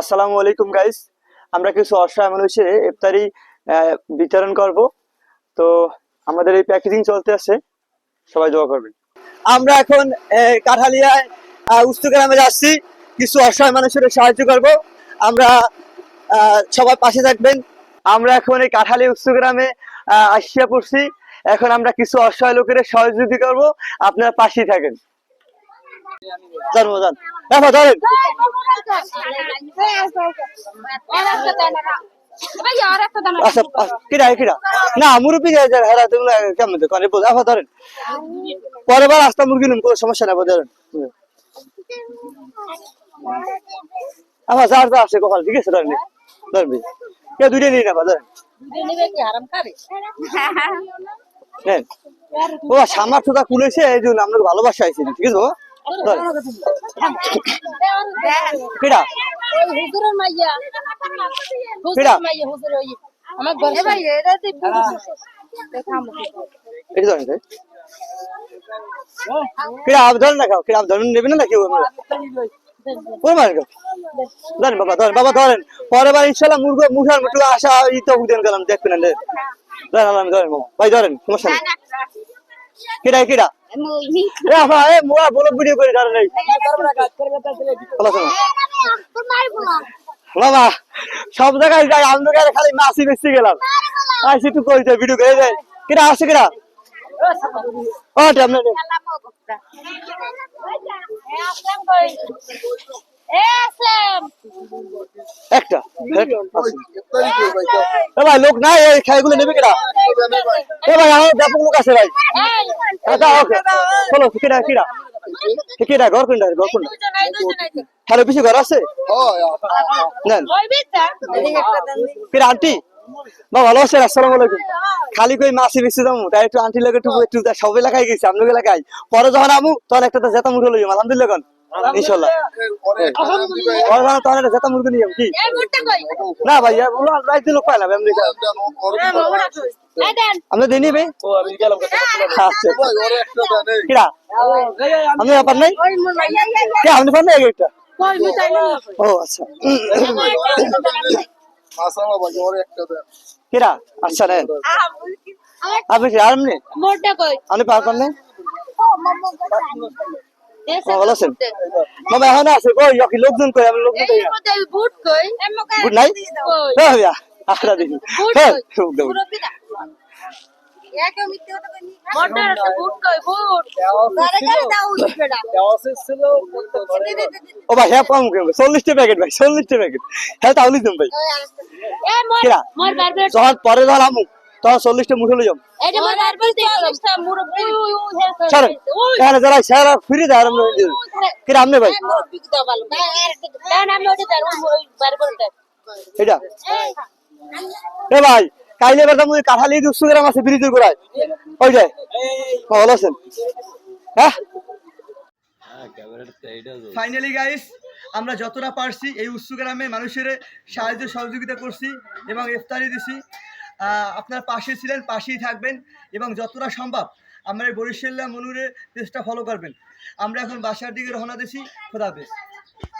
আসসালামু আলাইকুম গাইস আমরা কিছু অসহায় মানুষের ইফতারি বিতরণ করব। তো আমাদের এই প্যাকেজিং চলতে আছে। সবাই দোয়া করবেন। আমরা এখন কাঠালিয়ায় উস্তু গ্রামে যাচ্ছি। কিছু অসহায় মানুষের সাহায্য করব। আমরা সবাই পাশে থাকবেন। আমরা এখন এই কাঠালিয়া উস্তু গ্রামে আসিয়া পড়ছি। এখন আমরা কিছু অসহায় লোকের সহযোগিতা করব। আপনারা পাশেই থাকেন। যান দেখো ধরেন আচ্ছা কিরা কিরা না মুরব্বী যায় যায় হেরা তুমি কেমন করে ধরেন পরের বার আস্তা মুরগি নিন কোনো সমস্যা নেই ধরেন আফা যার যা আছে কপাল ঠিক আছে ধরেন ধরবি কে দুইটা নিয়ে নেবা ধরেন ও সামর্থ্যটা খুলেছে এই জন্য আপনাকে ভালোবাসা আইছি ঠিক আছে বাবা? না না কেউ বাবা, ধরেন বাবা, ধরেন। পরের বার ইনশাল্লাহ মুরগো মুখার মুটু আশা, ই তো গেলাম, দেখবেন ধরেন ভাই, ধরেন, সমস্যা নেই। আপা এ মোয়া বলো ভিডিও করে ধরেন এই ভালো শোনো বাবা সব জায়গায় যাই আমরা খালি মাছি বেশি গেলাম। আইসি একটু কই ভিডিও করে যায় কিরা আসছে কিরা ও আপনার একটা ভাই লোক নাই এই খাইগুলো নেবে কিরা এ ভাই আমার ব্যাপক লোক আছে ভাই। আচ্ছা ওকে। চলো কিরা কিরা কিরা ঘর কোনটা ঘর কোনটা? হ্যালো পিছিয়ে ঘর আছে? নেন। কিরা আন্টি। বা ভালো আছেন? আসসালামু আলাইকুম। খালি কই মাসি বেশি যাব তাই একটু আন্টি লাগে একটু একটু সব এলাকায় গেছি আপনার এলাকায় পরে যখন আমু তখন একটা তো জেতা মুরগি লইম আলহামদুলিল্লাহ কোন। ইনশাল্লাহ। পরে যখন তখন একটা জেতা কি? না ভাই বলো রাইতে লোক পাইলাম এমনি আমরা দিনই ভাই আচ্ছা। কিরা? আপনি ব্যাপার নাই। কে আপনি পান না একটা ও আচ্ছা। কিরা? আচ্ছা নেন। আপনি কি আর এমনি আপনি পার পান নাই ভালো আছেন? মামা এখন আছে কই? ইয়কি লোকজন কই? আমি লোকজন কই? গুড নাই? আরা দেখি। হ্যাঁ ও ভাই হ্যাঁ পাম কেন চল্লিশটা প্যাকেট ভাই চল্লিশটা প্যাকেট হ্যাঁ তাহলে দিন ভাই। যখন পরে যখন আমু তখন চল্লিশটা লই যাম যারা ফ্রি দেয় কিরা আমনে ভাই? এটা? এ ভাই কাইলে এবার তুমি কাঁঠালি দুশো গ্রাম আছে ব্রিজের গোড়ায় ওই যায় ভালো আছেন? হ্যাঁ? ফাইনালি গাইস আমরা যতটা পারছি এই উৎসু গ্রামে মানুষের সাহায্য সহযোগিতা করছি এবং ইফতারি দিছি। আহ, আপনার পাশে ছিলেন পাশেই থাকবেন এবং যতটা সম্ভব আমরা এই বরিশাল্লা মনুরের পেজটা ফলো করবেন। আমরা এখন বাসার দিকে রওনা দিছি খোদা হাফেজ।